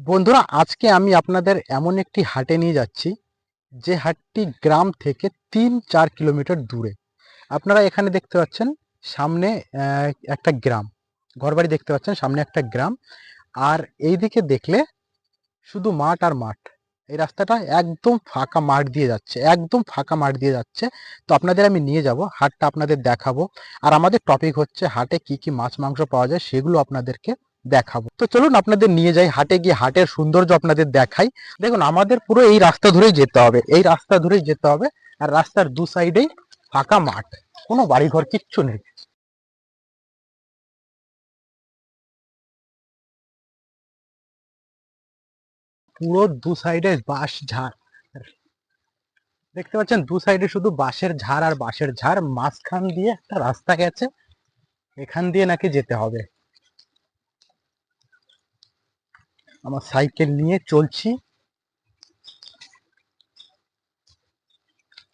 বন্ধুরা, আজকে আমি আপনাদের এমন একটি হাটে নিয়ে যাচ্ছি, যে হাটটি গ্রাম থেকে তিন চার কিলোমিটার দূরে। আপনারা এখানে দেখতে পাচ্ছেন, সামনে একটা গ্রাম। ঘরবাড়ি দেখতে পাচ্ছেন, সামনে একটা গ্রাম। আর এইদিকে দেখলে, শুধু মাঠ আর মাঠ। এই রাস্তাটা একদম ফাঁকা মাঠ দিয়ে যাচ্ছে, একদম ফাঁকা মাঠ দিয়ে যাচ্ছে। তো আপনাদের আমি নিয়ে যাব, হাটটা আপনাদের দেখাবো। আর আমাদের টপিক হচ্ছে, হাটে কি কি মাছ, মাংস পাওয়া যায়, সেগুলো আপনাদেরকে দেখাবো। তো চলুন আপনাদের নিয়ে যাই হাটে গিয়ে, হাটের সৌন্দর্য আপনাদের দেখাই। দেখুন, আমাদের পুরো এই রাস্তা ধরেই যেতে হবে। এই রাস্তা ধরেই যেতে হবে। আর রাস্তার দু সাইডেই ফাঁকা মাঠ। কোনো বাড়িঘর কিচ্ছু নেই। পুরো দু সাইডে বাঁশ ঝাড়। দেখতে পাচ্ছেন, দু সাইডে শুধু বাঁশের ঝাড় আর বাঁশের ঝাড়। মাঝখান দিয়ে একটা রাস্তা গেছে। এখান দিয়ে নাকি যেতে হবে। আমার সাইকেল নিয়ে চলছি।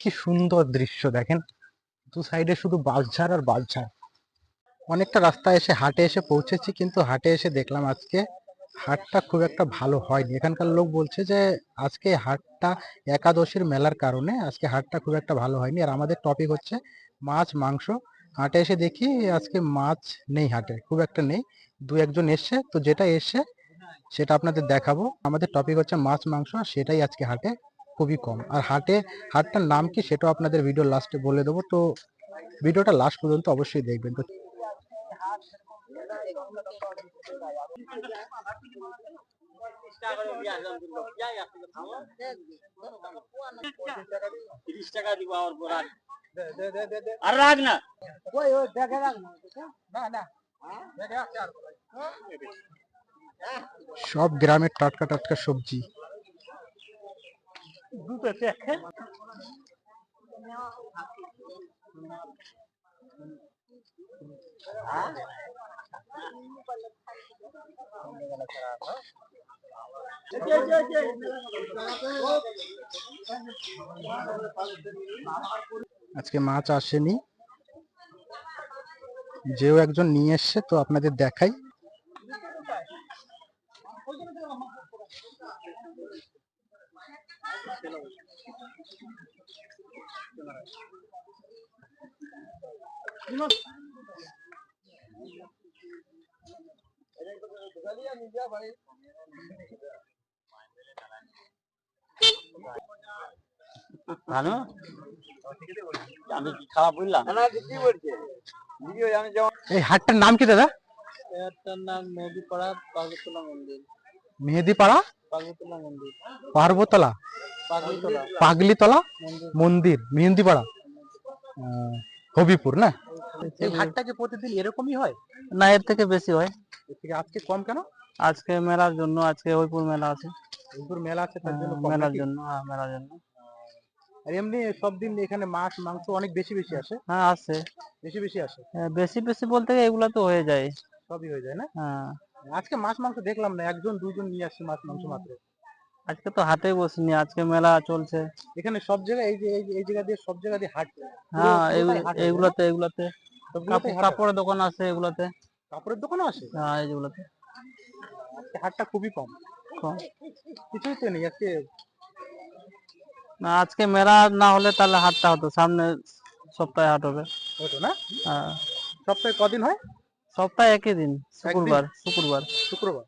কি সুন্দর দৃশ্য দেখেন। দু সাইডে শুধু বাঁশঝাড় আর বাঁশঝাড় অনেকটা রাস্তা এসে হাটে এসে পৌঁছেছি কিন্তু হাটে এসে দেখলাম আজকে হাটটা খুব একটা ভালো হয়নি। এখানকার লোক বলছে যে, আজকে হাটটা একাদশীর মেলার কারণে আজকে হাটটা খুব একটা ভালো হয়নি। আর আমাদের টপিক হচ্ছে মাছ, মাংস। হাটে এসে দেখি আজকে মাছ নেই হাটে, খুব একটা নেই। দু একজন এসছে, তো যেটা এসছে সেটা আপনাদের দেখাবো আমাদের টপিক হচ্ছে মাছ মাংস আর সেটাই আজকে হাটে খুবই কম আর হাটে হাটটার নাম কি সেটাও আপনাদের ভিডিও লাস্টে বলে দেবো তো ভিডিওটা লাস্ট পর্যন্ত অবশ্যই দেখবেন তো তিরিশ টাকা দিব আমার পর আর আর রাখ না সব গ্রামের টাটকা টাটকা সবজি। আজকে মাছ আসেনি। যেও একজন নিয়ে এসছে তো আপনাদের দেখাই। ভালো আমি কি খারাপ বললাম? এই হাটটার নাম কি দাদা? এটার নাম মেহেদিপাড়া পার্বতলা মন্দির। মেহেদিপাড়া? পার্বতলা পাগলিতলা? মন্দির। মেহেন্দিপাড়া হবিপুর না? এই হাটটা কি প্রতিদিন এরকমই হয়? না এর থেকে বেশি হয়। থেকে আজকে কম কেন? আজকে মেলার জন্য আজকে হইপুর মেলা আছে। হবিপুর মেলা আছে তার জন্য হ্যাঁ, মেলার জন্য হ্যাঁ মেলার জন্য। আর এমনি সব দিন এখানে মাছ মাংস অনেক বেশি বেশি আসে। হ্যাঁ আছে। বেশি বেশি আসে। হ্যাঁ, বেশি বেশি বলতে গেলে এগুলা তো হয়ে যায়। সবই হয়ে যায় না? হ্যাঁ। আজকে মাছ মাংস দেখলাম না একজন দুজন নিয়ে আসছে মাছ মাংস মাত্র। আজকে তো হাটে বসিনি আজকে মেলা চলছে। এখানে সব জায়গায় এই যে এই যে- এই জায়গা দিয়ে সব জায়গা দিয়ে হাট হ্যাঁ পুরোটাই এগুলো- হাট এগুলাতে এগুলাতে। সবগুলোতেই হাট কাপড়ের দোকান আছে এগুলাতে। কাপড়ের দোকানও আসে হ্যাঁ এইগুলাতে আজকে হাটটা খুবই কম। কম। কিছুই তো নেই আজকে। না আজকে মেলা না হলে তাহলে হাটটা হতো সামনে সপ্তাহে হাট হবে। হতো না? হ্যাঁ। সপ্তাহে কদিন হয়? সপ্তাহে একই দিন শুক্রবার শুক্রবার। শুক্রবার।